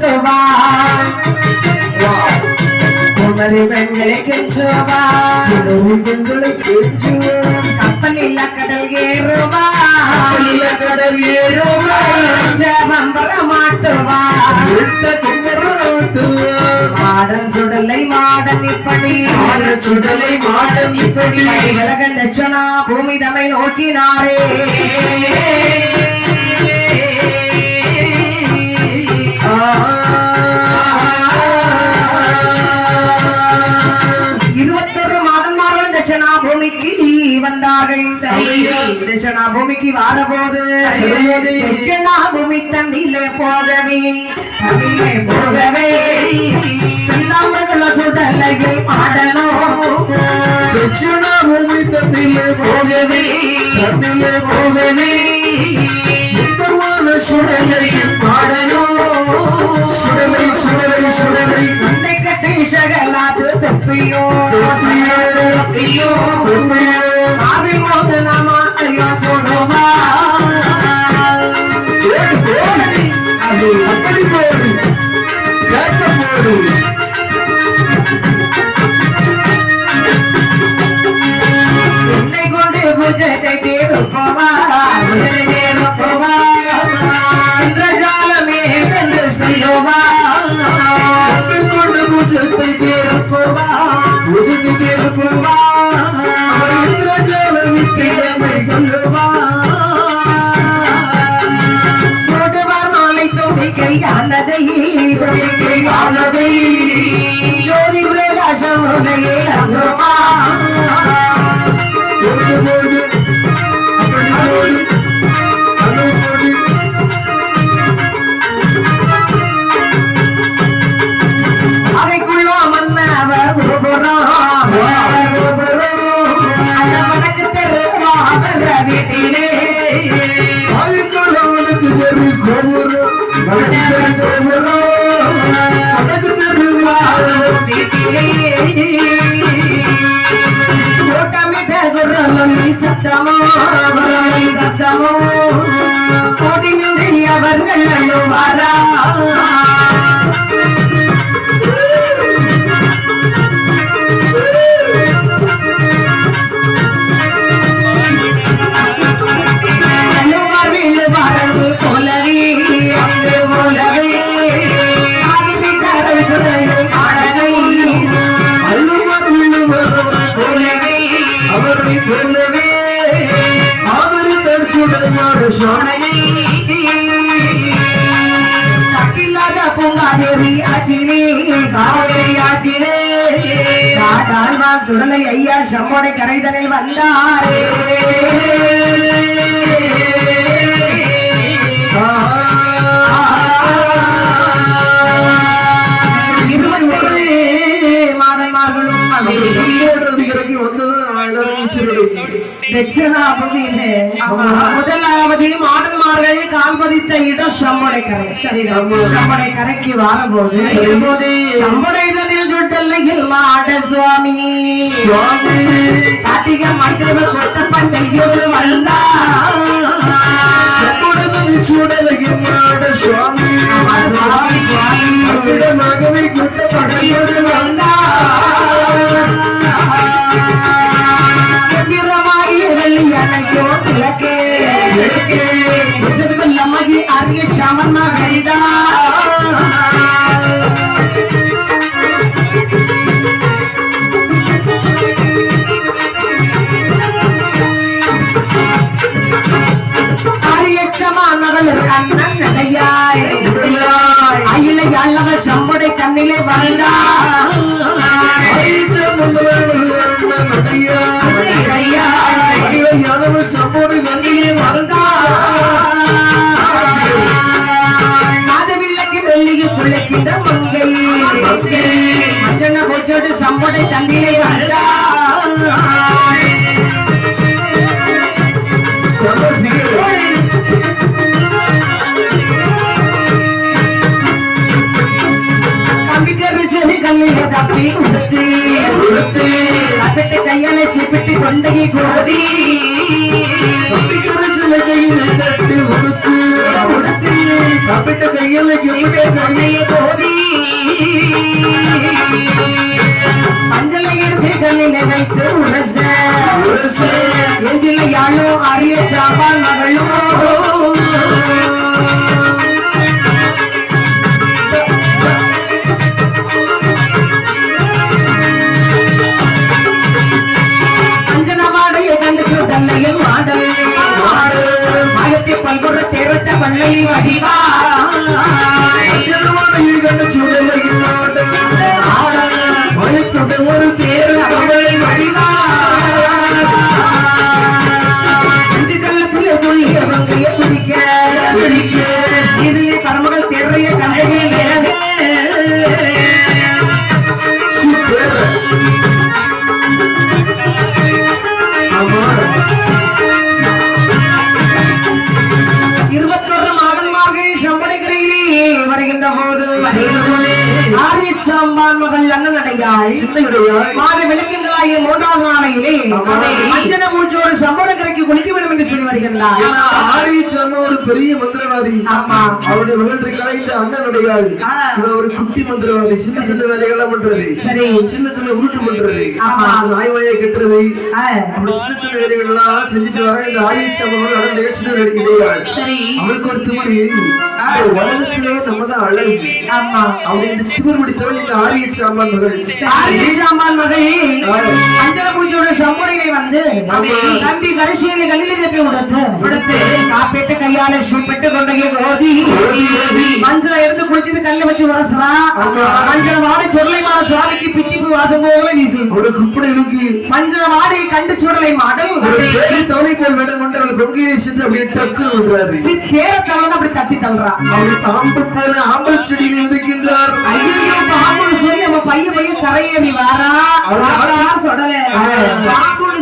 சுத்துவா குமரி பெண்களை கெஞ்சுவா குமரி பெண்களை கெஞ்சுவா கப்பல் இல்ல கடல் ஏறுவா கலில கடல் ஏறுவா பம்பர மாட்டுவா மாடன் சுடலை மாடன் இப்படி ஆட சுடலை மாடம் இப்படி விலகன் தட்சணா பூமி தமை நோக்கினாரே. பூமிக்கு வந்தார்கள். தட்சணா பூமிக்கு வாரபோது. தட்சணா பூமி தண்ணிலே போகவே தண்ணிலே போகவே சுடலையில் மாடனோ தட்சிணா பூமி தன்னிலே போகவே. தன்னிலே போகவே. Brasil. Let's சுடலை ஐயா சம்மோனை கரைதனில் வந்தாரே. முதலாவது மாடன்மார்கள் கால் பதித்த இடம் சம்மடை கரை. சரி சம்மடை கரைக்கு வரும்போது சம்படைதனில் சுட்டல்லையில் மாட சுவாமி. சுவாமி. கார்த்திகை மண்டபர் கொட்ட பண்டையோடு வந்தா சுடலையில் மாட சுவாமி. சுவாமி சுவாமி. கண்ணிலே யாதவ சம்போடு நந்திலே வந்தா மாதவில்லக்கு வெள்ளிக்கு பிள்ளைக்கின்ற மங்கை. மஞ்சன போச்சோடு சம்படை தண்ணிலே உடுத்து கொடுத்து அத காப்பிட்டு கையால சிப்பிட்டு கொண்டகி கோதி கரைச்சல கையில தட்டு உனக்கு உனக்கு கப்பிட்ட கையில கிம்பிட்ட கையை கோதி மஞ்சளை எடுத்து கல்லில வைத்து உரச. உரசு. எந்தில யாழோ அரிய சாப்பான் மகளோ. ஆரிய சாம்பான் மகள் அண்ணன் அடையாள் சின்ன கிடையாது மாத விளக்கங்களாகிய மூன்றாவது நாளையிலே. அஞ்சன பூச்சோடு சம்பளக்கரைக்கு குளிக்க வேண்டும் என்று சொல்லி வருகின்றார். ஒரு பெரிய மந்திரவாதி. அவருடைய மகள் இந்த அண்ணனுடையாள். இவன் ஒரு குட்டி மந்திரவாதி. சின்ன சின்ன வேலைகள்லாம் பண்றது. சரி. சின்ன சின்ன உருட்டு பண்றது. ஆமா. அந்த நாய் வாயை கட்டுறது அப்படி சின்ன சின்ன வேலைகள் எல்லாம் செஞ்சுட்டு வர இந்த நடந்த நிகழ்ச்சி நடிக்கிறாள் சரி. அவளுக்கு ஒரு திமிரு. இந்த உலகத்திலே நம்ம தான் அழகு. ஆமா. அப்படின்னு திமிர் பிடித்தவள் இந்த ஆரியச்சாமன் மகள். ஆரிய சாம்பான் மகள். கொண்டகை ஓதி. ஓதி, ஓதி. மஞ்சளை எடுத்து குளிச்சிட்டு கல்ல வச்சு உரசலா ஆமா. மஞ்சள வாடை சொர்லைமான சுவாமிக்கு பிச்சி பூ வாசம் போல வீசு. குப்படை இழுக்கு மஞ்சள வாடை கண்டு சுடலை மாடல். தவளை போல் வேடம் கொண்டு அவள் கொங்கையை சென்று அப்படியே டக்குன்னு விடுறாரு சி தேர தவளை அப்படி தப்பி தள்ளுறா. அவள் தாம்பு போல செடியில விதைக்கின்றார் ஐயோ பைய பைய கரையேறி வாரா சொடல.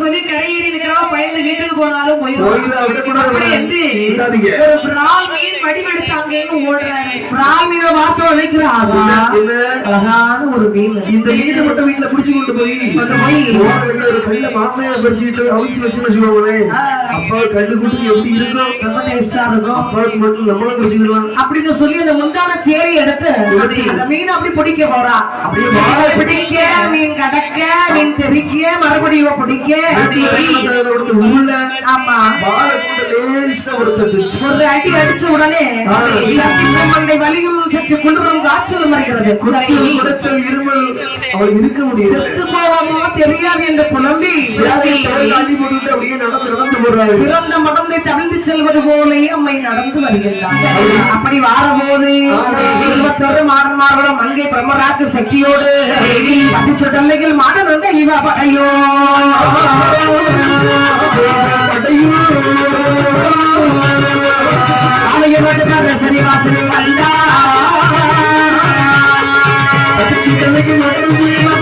சொல்லி கரையேறி பயந்து வீட்டுக்கு போனாலும் ஒரு மீன் வடிவெடுத்து அங்கேன்னு ஓடுறாரு. பிராமின வார்த்தை உழைக்கிறாங்க என்ன? அழகான ஒரு மீன். இந்த மீனை மட்டும் வீட்டுல புடிச்சு கொண்டு போய் ஒரு கல்ல மாங்காய பறிச்சு வீட்டுல அவிச்சு வச்சுன்னு வச்சுக்கோங்களேன் அப்பா கல்லு கூட்டு எப்படி இருக்கும் ரொம்ப டேஸ்டா இருக்கும். அப்பாவுக்கு மட்டும் நம்மளும் குடிச்சுக்கலாம் அப்படின்னு சொல்லி அந்த முந்தான சேரி எடுத்து அந்த மீன் அப்படி பிடிக்க போறா. அப்படியே பிடிக்க மீன் கடக்க மீன் தெறிக்க மறுபடியும் பிடிக்க. பிடிக்க உள்ள ஆமா. வாழை கொண்டு லேசா ஒரு தட்டுச்சு. ஒரு அடி அடிச்ச உடனே. சக்தி மண்டை வலியும் சற்று குளிரும் காய்ச்சலும் வருகிறது. குடைச்சல் இருமல் அவள் இருக்க முடியல. செத்து போவோமோ தெரியாது என்று புலம்பி. சேலையை தோல் அடி போட்டுட்டு அப்படியே நடந்து நடந்து போடுறாரு பிறந்த மடந்தை தவிழ்ந்து செல்வது போலே அம்மை நடந்து வருகின்றார். அப்படி வாரபோது இருபத்தொரு மாடன்மார்களும் அங்கே பிரம்மராக்கு சக்தியோடு பத்து சொட்டல்லையில் மாடன் வந்து இவ శ్రీనివాసుని వల్ల చిత్రకి మొదలు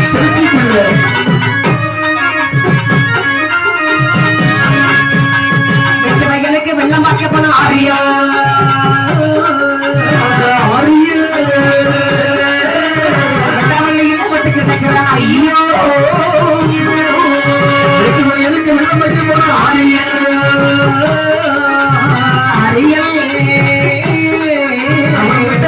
Sırıklı güller.